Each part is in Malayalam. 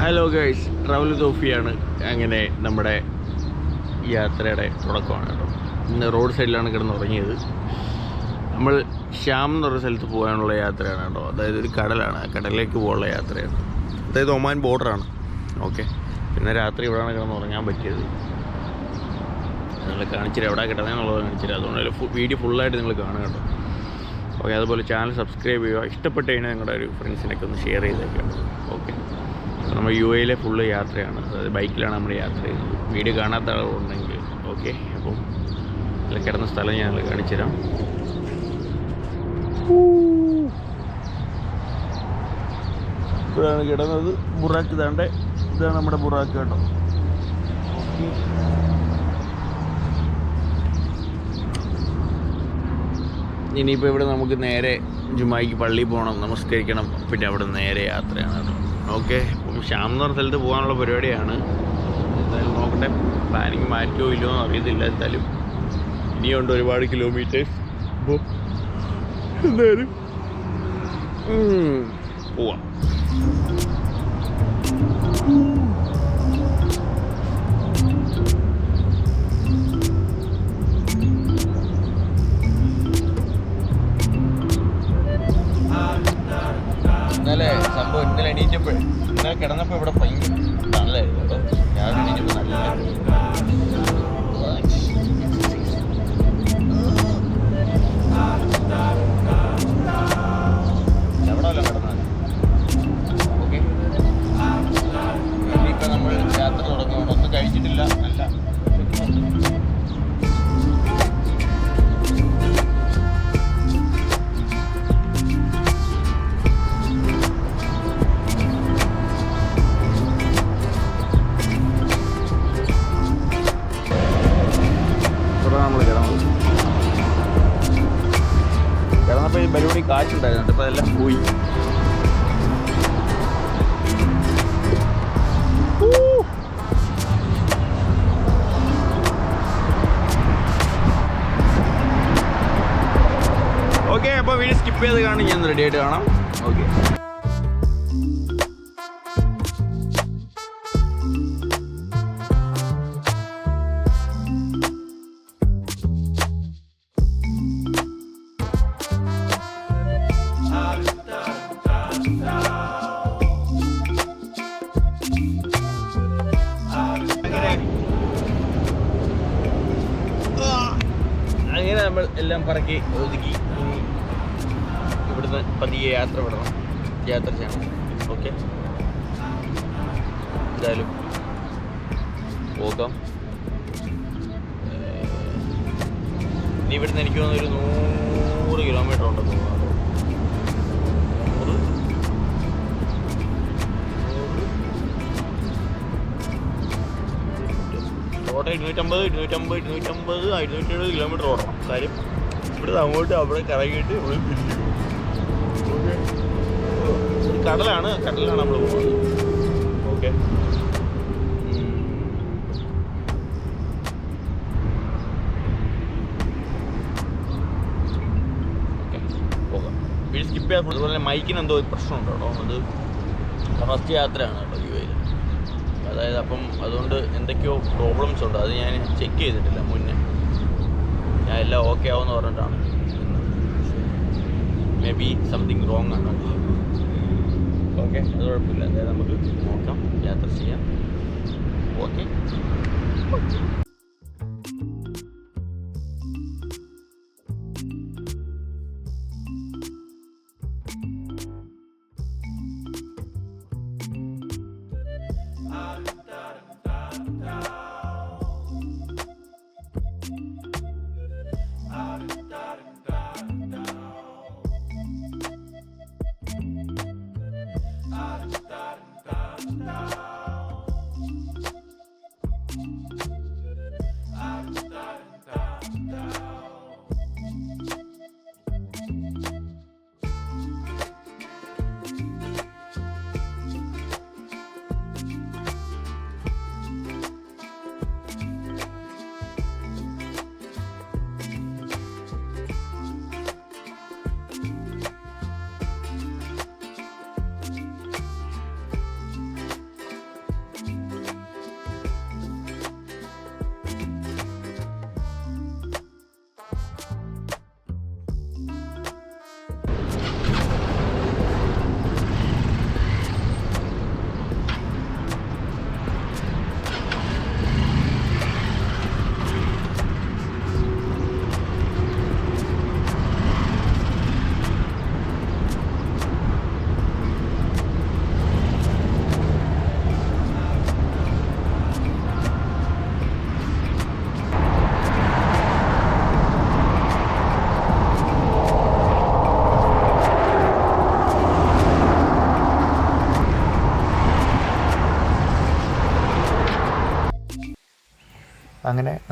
ഹലോ ഗൈസ് ട്രാവൽ തോഫിയാണ് അങ്ങനെ നമ്മുടെ യാത്രയുടെ തുടക്കമാണ് കേട്ടോ. ഇന്ന് റോഡ് സൈഡിലാണ് കിടന്ന് ഉറങ്ങിയത് നമ്മൾ ശ്യാം എന്ന് പറഞ്ഞ സ്ഥലത്ത് പോകാനുള്ള യാത്രയാണ് കേട്ടോ. അതായത് ഒരു കടലാണ്. കടലിലേക്ക് പോകാനുള്ള യാത്രയാണ്. അതായത് ഒമാൻ ബോർഡറാണ് ഓക്കെ പിന്നെ രാത്രി ഇവിടെയാണ് കിടന്ന് ഉറങ്ങാൻ പറ്റിയത്. നിങ്ങൾ കാണിച്ചിട്ട് എവിടെ കിടന്നതെന്നുള്ളത് കാണിച്ചിട്ട് അതുകൊണ്ട് വീഡിയോ ഫുള്ളായിട്ട് നിങ്ങൾ കാണുക കേട്ടോ. ഓക്കെ അതുപോലെ ചാനൽ സബ്സ്ക്രൈബ് ചെയ്യുക. ഇഷ്ടപ്പെട്ട് കഴിഞ്ഞാൽ നിങ്ങളുടെ ഒരു ഫ്രണ്ട്സിനൊക്കെ ഒന്ന് ഷെയർ ചെയ്തേക്കാം ഓക്കെ നമ്മൾ യു എയിലെ ഫുള്ള് യാത്രയാണ്. അതായത് ബൈക്കിലാണ് നമ്മൾ യാത്ര ചെയ്യുന്നത്. വീട് കാണാത്ത ആളുണ്ടെങ്കിൽ ഓക്കെ. അപ്പോൾ ഇതിൽ കിടന്ന സ്ഥലം ഞങ്ങൾ കാണിച്ചു തരാം. ഇപ്പോഴാണ് കിടന്നത്. ബുറാക്ക് ഇതാണ്ട്. ഇതാണ് നമ്മുടെ ബുറാക്ക് കേട്ടോ. ഇനിയിപ്പോൾ ഇവിടെ നമുക്ക് നേരെ ജുമായിക്ക് പള്ളിയിൽ പോകണം നമസ്കരിക്കണം പിന്നെ അവിടെ നേരെ യാത്രയാണ്. ഓക്കെ. ശ്യാം എന്ന് പറഞ്ഞ സ്ഥലത്ത് പോകാനുള്ള പരിപാടിയാണ്. എന്തായാലും നോക്കട്ടെ. പ്ലാനിങ് മാറ്റുമോ ഇല്ലയോ എന്ന് അറിയത്തില്ല. എന്തായാലും ഇനിയുണ്ട് ഒരുപാട് കിലോമീറ്റേഴ്സ് അപ്പോൾ എന്തായാലും. പോവാം. ഇന്നലെ സംഭവം ഇന്നലെ എണീറ്റപ്പോൾ ഇന്നലെ കിടന്നപ്പോൾ ഇവിടെ ഭയങ്കര നല്ലതായിരുന്നു കേട്ടോ. ഞാൻ എണീറ്റപ്പോൾ നല്ല അപ്പോൾ വീഡിയോ സ്കിപ്പ് ചെയ്ത് കാണും. ഞാൻ റെഡി ആയിട്ട് കാണാം. ഓക്കെ അങ്ങനെ എല്ലാം പറക്കി ഒതുക്കി. ഇവിടുന്ന് പതിയെ യാത്ര വിടണം. യാത്ര ചെയ്യണം. ഓക്കെ എന്തായാലും പോകാം. ഇനി ഇവിടുന്ന് എനിക്ക് തോന്നുന്നു ഒരു നൂറ് കിലോമീറ്റർ ഉണ്ടെന്ന് തോന്നുന്നു. ഇരുന്നൂറ്റമ്പത് ഇരുന്നൂറ്റമ്പത് ഇരുന്നൂറ്റമ്പത് ഇരുന്നൂറ്റി എഴുപത് കിലോമീറ്റർ ഓടണം. കാര്യം ഇവിടുന്ന് അങ്ങോട്ട് അവിടെ കറങ്ങിയിട്ട് ഇവിടെ ഓക്കെ കടലാണ് കടലിലാണ് നമ്മൾ പോകുന്നത് ഓക്കെ സ്കിപ്പ് ചെയ്യാൻ അതുപോലെ തന്നെ മൈക്കിന് എന്തോ ഒരു പ്രശ്നമുണ്ട് കേട്ടോ. അത് ഫസ്റ്റ് യാത്രയാണ് കേട്ടോ യു എയിൽ അതായത് അപ്പം അതുകൊണ്ട് എന്തൊക്കെയോ പ്രോബ്ലംസ് ഉണ്ട്. അത് ഞാൻ ചെക്ക് ചെയ്തിട്ടില്ല മുന്നേ. ഞാൻ എല്ലാം ഓക്കെ ആവുമെന്ന് പറഞ്ഞിട്ടാണ്. മേ ബി സംതിങ് റോങ് ആണ്. ഓക്കെ. അത് കുഴപ്പമില്ല. എന്തായാലും നമുക്ക് നോക്കാം. യാത്ര ചെയ്യാം. ഓക്കെ.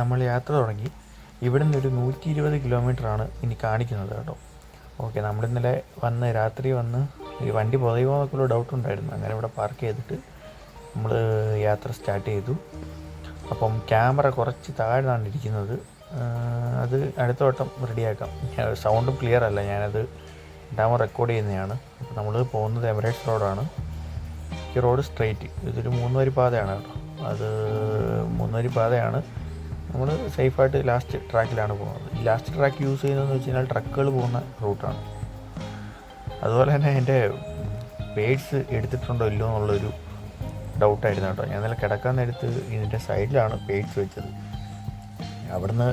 നമ്മൾ യാത്ര തുടങ്ങി. ഇവിടുന്ന് ഒരു നൂറ്റി ഇരുപത് കിലോമീറ്ററാണ് ഇനി കാണിക്കുന്നത് കേട്ടോ. ഓക്കെ നമ്മൾ ഇന്നലെ വന്ന് രാത്രി വന്ന് ഈ വണ്ടി പുറകെ എന്നൊക്കെയുള്ള ഡൗട്ട് ഉണ്ടായിരുന്നു. അങ്ങനെ ഇവിടെ പാർക്ക് ചെയ്തിട്ട് നമ്മൾ യാത്ര സ്റ്റാർട്ട് ചെയ്തു. അപ്പം ക്യാമറ കുറച്ച് താഴ്ന്നാണ് ഇരിക്കുന്നത്. അത് അടുത്ത വട്ടം റെഡിയാക്കാം സൗണ്ടും ക്ലിയർ അല്ല. ഞാനത് രണ്ടാമത് റെക്കോർഡ് ചെയ്യുന്നതാണ്. അപ്പോൾ നമ്മൾ പോകുന്നത് എമിറേറ്റ്സ് റോഡാണ് ഈ റോഡ് സ്ട്രെയിറ്റ് ഇതൊരു മൂന്നുവരി പാതയാണ് കേട്ടോ. അത് മൂന്നുവരി പാതയാണ്. നമ്മൾ സേഫായിട്ട് ലാസ്റ്റ് ട്രാക്കിലാണ് പോകുന്നത്. ലാസ്റ്റ് ട്രാക്ക് യൂസ് ചെയ്യുന്നതെന്ന് വെച്ച് കഴിഞ്ഞാൽ ട്രക്കുകൾ പോകുന്ന റൂട്ടാണ് അതുപോലെ തന്നെ എന്റെ പേഴ്സ് എടുത്തിട്ടുണ്ടോ ഇല്ലയോ എന്നുള്ളൊരു ഡൗട്ടായിരുന്നു കേട്ടോ. ഞാൻ നല്ല കിടക്കാൻ നേരത്ത് ഇതിന്റെ സൈഡിലാണ് പേഴ്സ് വെച്ചത്. അവിടുന്ന്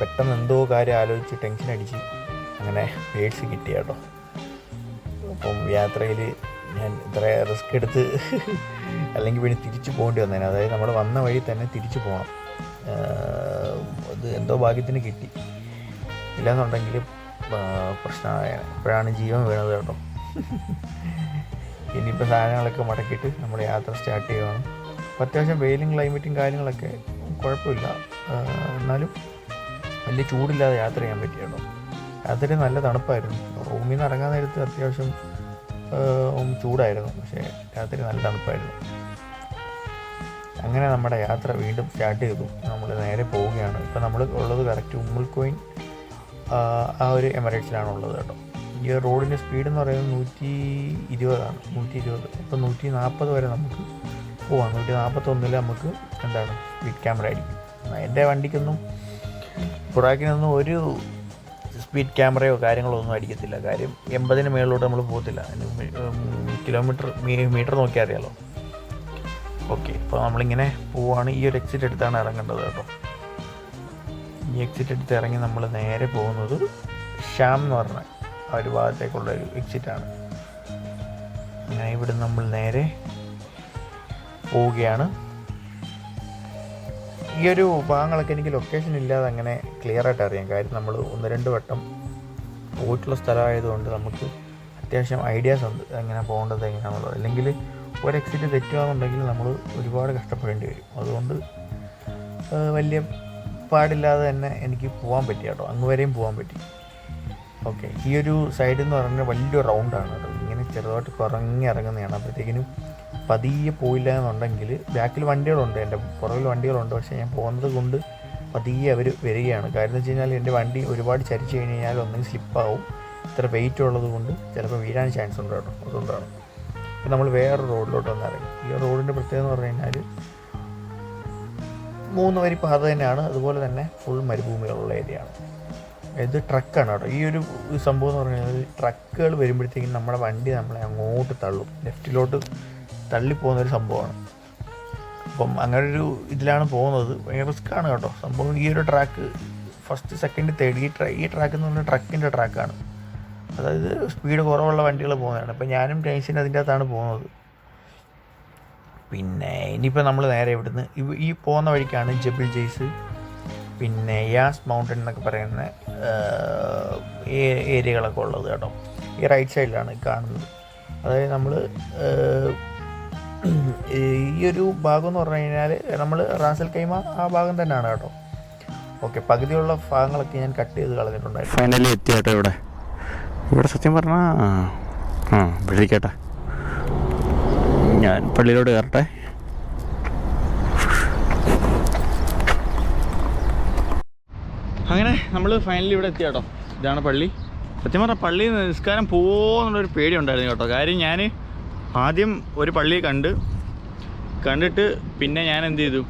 പെട്ടെന്ന് എന്തോ കാര്യം ആലോചിച്ച് ടെൻഷൻ അടിച്ച് അങ്ങനെ പേഴ്സ് കിട്ടി കേട്ടോ. അപ്പം യാത്രയിൽ ഞാൻ ഇത്ര റിസ്ക് എടുത്ത് അല്ലെങ്കിൽ പിന്നെ തിരിച്ചു പോകേണ്ടി വന്നേനെ. അതായത് നമ്മൾ വന്ന വഴി തന്നെ തിരിച്ചു പോകണം അത് എന്തോ ഭാഗ്യത്തിന് കിട്ടി. ഇല്ലെന്നുണ്ടെങ്കിൽ പ്രശ്നമായ ഇപ്പോഴാണ് ജീവൻ വീണത് കേട്ടോ. ഇനിയിപ്പോൾ സാധനങ്ങളൊക്കെ മടക്കിയിട്ട് നമ്മൾ യാത്ര സ്റ്റാർട്ട് ചെയ്യുകയാണ് അപ്പോൾ അത്യാവശ്യം വെയിലും ക്ലൈമറ്റും കാര്യങ്ങളൊക്കെ കുഴപ്പമില്ല. എന്നാലും വലിയ ചൂടില്ലാതെ യാത്ര ചെയ്യാൻ പറ്റി കേട്ടോ. യാത്ര നല്ല തണുപ്പായിരുന്നു. റൂമിൽ നിന്ന് ഇറങ്ങാൻ നേരത്ത് അത്യാവശ്യം ചൂടായിരുന്നു. പക്ഷേ രാത്രി നല്ല തണുപ്പായിരുന്നു. അങ്ങനെ നമ്മുടെ യാത്ര വീണ്ടും സ്റ്റാർട്ട് ചെയ്തു. നമ്മൾ നേരെ പോവുകയാണ്. ഇപ്പോൾ നമ്മൾ ഉള്ളത് കറക്റ്റ് കോയിൻ ആ ഒരു എമറേറ്റ്സിലാണ് ഉള്ളത് കേട്ടോ. ഈ റോഡിന്റെ സ്പീഡ് എന്ന് പറയുന്നത് നൂറ്റി ഇരുപതാണ്. നൂറ്റി ഇരുപത്. ഇപ്പം നൂറ്റി നാൽപ്പത് വരെ നമുക്ക് പോവാം. നൂറ്റി നാൽപ്പത്തൊന്നിൽ നമുക്ക് എന്താണ് സ്പീഡ് ക്യാമറ ആയിരിക്കും. എന്റെ വണ്ടിക്കൊന്നും ബുറാക്കിനൊന്നും ഒരു സ്പീഡ് ക്യാമറയോ കാര്യങ്ങളോ ഒന്നും അടിക്കത്തില്ല. കാര്യം എൺപതിന് മേളിലോട്ട് നമ്മൾ പോകത്തില്ല. കിലോമീറ്റർ മീറ്റർ നോക്കിയാൽ അറിയാലോ. ഓക്കെ ഇപ്പോൾ നമ്മളിങ്ങനെ പോവാണ്. ഈ ഒരു എക്സിറ്റ് എടുത്താണ് ഇറങ്ങേണ്ടത് കേട്ടോ. ഈ എക്സിറ്റ് എടുത്ത് ഇറങ്ങി നമ്മൾ നേരെ പോകുന്നത് ഷ്യാം എന്ന് പറഞ്ഞ ആ ഒരു ഭാഗത്തേക്കുള്ള ഒരു എക്സിറ്റാണ് ഞാൻ ഇവിടെ നമ്മൾ നേരെ പോവുകയാണ്. ഈ ഒരു ഭാഗങ്ങളൊക്കെ എനിക്ക് ലൊക്കേഷൻ ഇല്ലാതെ അങ്ങനെ ക്ലിയർ ആയിട്ട് അറിയാം. കാര്യം നമ്മൾ ഒന്ന് രണ്ട് വട്ടം പോയിട്ടുള്ള സ്ഥലമായതുകൊണ്ട് നമുക്ക് അത്യാവശ്യം ഐഡിയാസ് ഉണ്ട്. എങ്ങനെ പോകേണ്ടത് എങ്ങനെയാണെന്നുള്ളത് അല്ലെങ്കിൽ ഒരു എക്സിറ്റ് തെറ്റുകയാണെന്നുണ്ടെങ്കിൽ നമ്മൾ ഒരുപാട് കഷ്ടപ്പെടേണ്ടി വരും. അതുകൊണ്ട് വലിയ പാടില്ലാതെ തന്നെ എനിക്ക് പോകാൻ പറ്റി കേട്ടോ. അങ്ങ് വരെയും പോകാൻ പറ്റി. ഓക്കെ ഈ ഒരു സൈഡ് എന്ന് പറഞ്ഞാൽ വലിയൊരു റൗണ്ടാണ് കേട്ടോ ഇങ്ങനെ ചെറുതായിട്ട് കുറങ്ങി ഇറങ്ങുന്നതാണ്. അപ്പോഴത്തേക്കിനും പതിയെ പോയില്ല എന്നുണ്ടെങ്കിൽ ബാക്കിൽ വണ്ടികളുണ്ട്. എന്റെ പുറകിൽ വണ്ടികളുണ്ട്. പക്ഷേ ഞാൻ പോകുന്നത് കൊണ്ട് പതിയെ അവർ വരികയാണ്. കാര്യം എന്ന് വെച്ച് കഴിഞ്ഞാൽ എന്റെ വണ്ടി ഒരുപാട് ചരിച്ചു കഴിഞ്ഞ് കഴിഞ്ഞാൽ ഒന്നെങ്കിൽ സ്ലിപ്പാവും ഇത്ര വെയിറ്റ് ഉള്ളത് കൊണ്ട് ചിലപ്പോൾ വീഴാൻ ചാൻസ് ഉണ്ട് കേട്ടോ. അതുകൊണ്ടാണ്. ഇപ്പം നമ്മൾ വേറെ റോഡിലോട്ട് വന്ന് ഇറങ്ങി. ഈ റോഡിന്റെ പ്രത്യേകത എന്ന് പറഞ്ഞു കഴിഞ്ഞാൽ മൂന്ന് വരി പാത തന്നെയാണ്. അതുപോലെ തന്നെ ഫുൾ മരുഭൂമികളുള്ള ഏരിയ ആണ്. ഇത് ട്രക്കാണ് കേട്ടോ. ഈ ഒരു സംഭവം എന്ന് പറഞ്ഞു കഴിഞ്ഞാൽ ട്രക്കുകൾ വരുമ്പോഴത്തേക്കും നമ്മുടെ വണ്ടി നമ്മളെ അങ്ങോട്ട് തള്ളും. ലെഫ്റ്റിലോട്ട് തള്ളിപ്പോകുന്ന ഒരു സംഭവമാണ്. അപ്പം അങ്ങനെ ഒരു ഇതിലാണ് പോകുന്നത്. ഭയങ്കര റിസ്ക്കാണ് കേട്ടോ. സംഭവം ഈ ഒരു ട്രാക്ക് ഫസ്റ്റ് സെക്കൻഡ് തേർഡ് ഈ ട്രാക്ക് എന്ന് പറഞ്ഞാൽ ട്രക്കിന്റെ ട്രാക്കാണ് അതായത് സ്പീഡ് കുറവുള്ള വണ്ടികൾ പോകുന്നതാണ്. അപ്പോൾ ഞാനും ടൈസിന് അതിന്റെ അകത്താണ് പോകുന്നത്. പിന്നെ ഇനിയിപ്പോൾ നമ്മൾ നേരെ ഇവിടുന്ന് ഈ പോകുന്ന വഴിക്കാണ് ജബിൾ ജെയ്സ് പിന്നെ യാസ് മൗണ്ടൻ എന്നൊക്കെ പറയുന്ന ഏരിയകളൊക്കെ ഉള്ളത് കേട്ടോ. ഈ റൈറ്റ് സൈഡിലാണ് കാണുന്നത്. അതായത് നമ്മൾ ഈ ഒരു ഭാഗം എന്ന് പറഞ്ഞു കഴിഞ്ഞാൽ നമ്മൾ റാസൽ കൈമ ആ ഭാഗം തന്നെയാണ് കേട്ടോ. ഓക്കെ പകുതിയുള്ള ഭാഗങ്ങളൊക്കെ ഞാൻ കട്ട് ചെയ്ത് കളഞ്ഞിട്ടുണ്ടായിരുന്നു. ഫൈനലി എത്തി കേട്ടോ ഇവിടെ. ഇവിടെ സത്യം പറഞ്ഞാൽ ആ വിളിക്കട്ടെ. ഞാൻ പള്ളിയിലോട്ട് കയറട്ടെ. അങ്ങനെ നമ്മൾ ഫൈനലി ഇവിടെ എത്തി കേട്ടോ. ഇതാണ് പള്ളി. സത്യം പറഞ്ഞാൽ പള്ളി നിസ്കാരം പോകുന്നുള്ളൊരു പേടി ഉണ്ടായിരുന്നു കേട്ടോ. കാര്യം ഞാൻ ആദ്യം ഒരു പള്ളി കണ്ട് കണ്ടിട്ട് പിന്നെ ഞാൻ എന്ത് ചെയ്തു?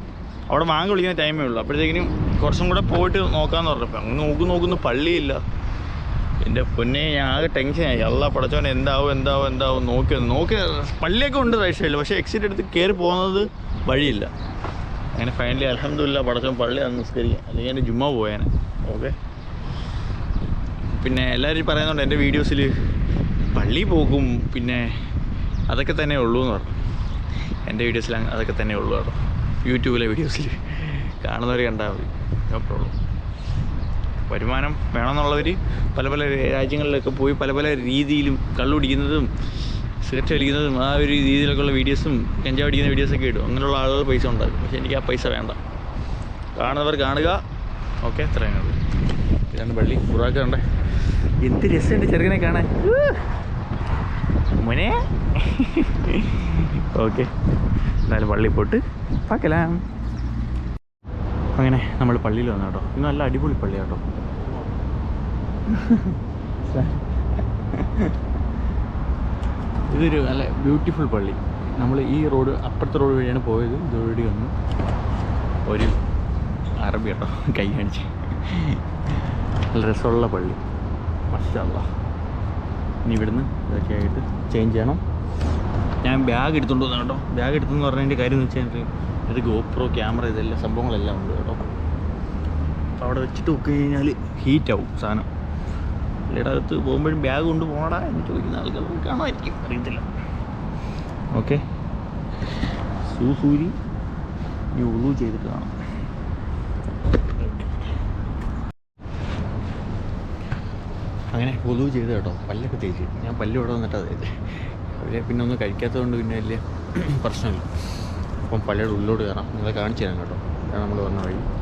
അവിടെ മാങ്ങ വിളിക്കുന്ന ടൈമേ ഉള്ളൂ. അപ്പോഴത്തേക്കിനും കുറച്ചും കൂടെ പോയിട്ട് നോക്കാമെന്ന് പറഞ്ഞപ്പോൾ അങ്ങ് നോക്കി നോക്കുന്നു പള്ളിയില്ല. എന്റെ പൊന്നെ ഞാൻ ആകെ ടെൻഷനായി അല്ല പടച്ചോൻ എന്താവും എന്താവും എന്താവും നോക്കി നോക്കി. പള്ളിയൊക്കെ ഉണ്ട് റൈറ്റ് സൈഡിൽ പക്ഷേ എക്സിറ്റ് എടുത്ത് കയറി പോകുന്നത് വഴിയില്ല. അങ്ങനെ ഫൈനലി അലഹമില്ല പടച്ചോൻ പള്ളി അന്ന് നിസ്കരിക്കാം. അല്ലെങ്കിൽ എന്റെ ജുമ്മ പോയേനെ. ഓക്കെ പിന്നെ എല്ലാവരും പറയുന്നുണ്ട് എന്റെ വീഡിയോസിൽ പള്ളി പോകും. പിന്നെ അതൊക്കെ തന്നെ ഉള്ളൂ എന്ന് പറഞ്ഞു. എന്റെ വീഡിയോസിൽ അതൊക്കെ തന്നെ ഉള്ളൂ കേട്ടോ യൂട്യൂബിലെ വീഡിയോസിൽ കാണുന്നവർ കണ്ടാൽ മതി. നോ പ്രോബ്ലം വരുമാനം വേണമെന്നുള്ളവർ പല പല രാജ്യങ്ങളിലൊക്കെ പോയി പല പല രീതിയിലും കള്ളുപിടിക്കുന്നതും സിഗരറ്റ് വലിക്കുന്നതും ആ ഒരു രീതിയിലൊക്കെയുള്ള വീഡിയോസും കഞ്ചാവ് അടിക്കുന്ന വീഡിയോസൊക്കെ ഇടും. അങ്ങനെയുള്ള ആളുകൾ പൈസ ഉണ്ടാക്കും പക്ഷേ എനിക്ക് ആ പൈസ വേണ്ട. കാണുന്നവർ കാണുക. ഓക്കെ അത്രയും കാണുക ഇതാണ് പള്ളി. ബുറാക്ക കണ്ടേ. എന്ത് രസമുണ്ട് ചെറുക്കനെ കാണാൻ. മുനെ. ഓക്കെ. എന്തായാലും പള്ളി പോട്ട്. പാക്കലാം. അങ്ങനെ നമ്മൾ പള്ളിയിൽ വന്നു കേട്ടോ. ഇന്ന് നല്ല അടിപൊളി പള്ളി കേട്ടോ. ഇതൊരു നല്ല ബ്യൂട്ടിഫുൾ പള്ളി. നമ്മൾ ഈ റോഡ് അപ്പുറത്തെ റോഡ് വഴിയാണ് പോയത്. ഇതുവഴി വന്നു ഒരു അറബി കേട്ടോ കൈ കാണിച്ച്. നല്ല രസമുള്ള പള്ളി. മഷാല്ല ഇനി ഇവിടുന്ന് ഇതൊക്കെ ആയിട്ട് ചേഞ്ച് ചെയ്യണം. ഞാൻ ബാഗ് എടുത്തുകൊണ്ട് വന്നു കേട്ടോ. ബാഗ് എടുത്തെന്ന് പറഞ്ഞതിന്റെ കാര്യം എന്ന് വെച്ചാൽ ഇത് ഗോപ്രോ ക്യാമറ ഇതെല്ലാം സംഭവങ്ങളെല്ലാം ഉണ്ട് കേട്ടോ. അപ്പോൾ അവിടെ വെച്ചിട്ട് നോക്കി കഴിഞ്ഞാൽ ഹീറ്റാവും സാധനം. പള്ളിയുടെ അകത്ത് പോകുമ്പോഴും ബാഗ് കൊണ്ട് പോകണടാ എന്ന് ചോദിക്കുന്ന ആൾക്കാർ കാണുമായിരിക്കും. അറിയത്തില്ല. ഓക്കെ സൂസൂരി ഇനി ഉളു ചെയ്തിട്ട് കാണാം. അങ്ങനെ പൊതുവ് ചെയ്ത് കേട്ടോ. പല്ലൊക്കെ തേച്ച്. ഞാൻ പല്ല് ഇവിടെ വന്നിട്ടാണ് തേച്ചത് അവരെ പിന്നെ ഒന്നും കഴിക്കാത്തതുകൊണ്ട് പിന്നെ വലിയ പ്രശ്നമില്ല. അപ്പം പള്ളിയുടെ ഉള്ളിലോട്ട് കയറാം. നിങ്ങളെ കാണിച്ചു തരാം കേട്ടോ. നമ്മൾ വന്ന വഴി.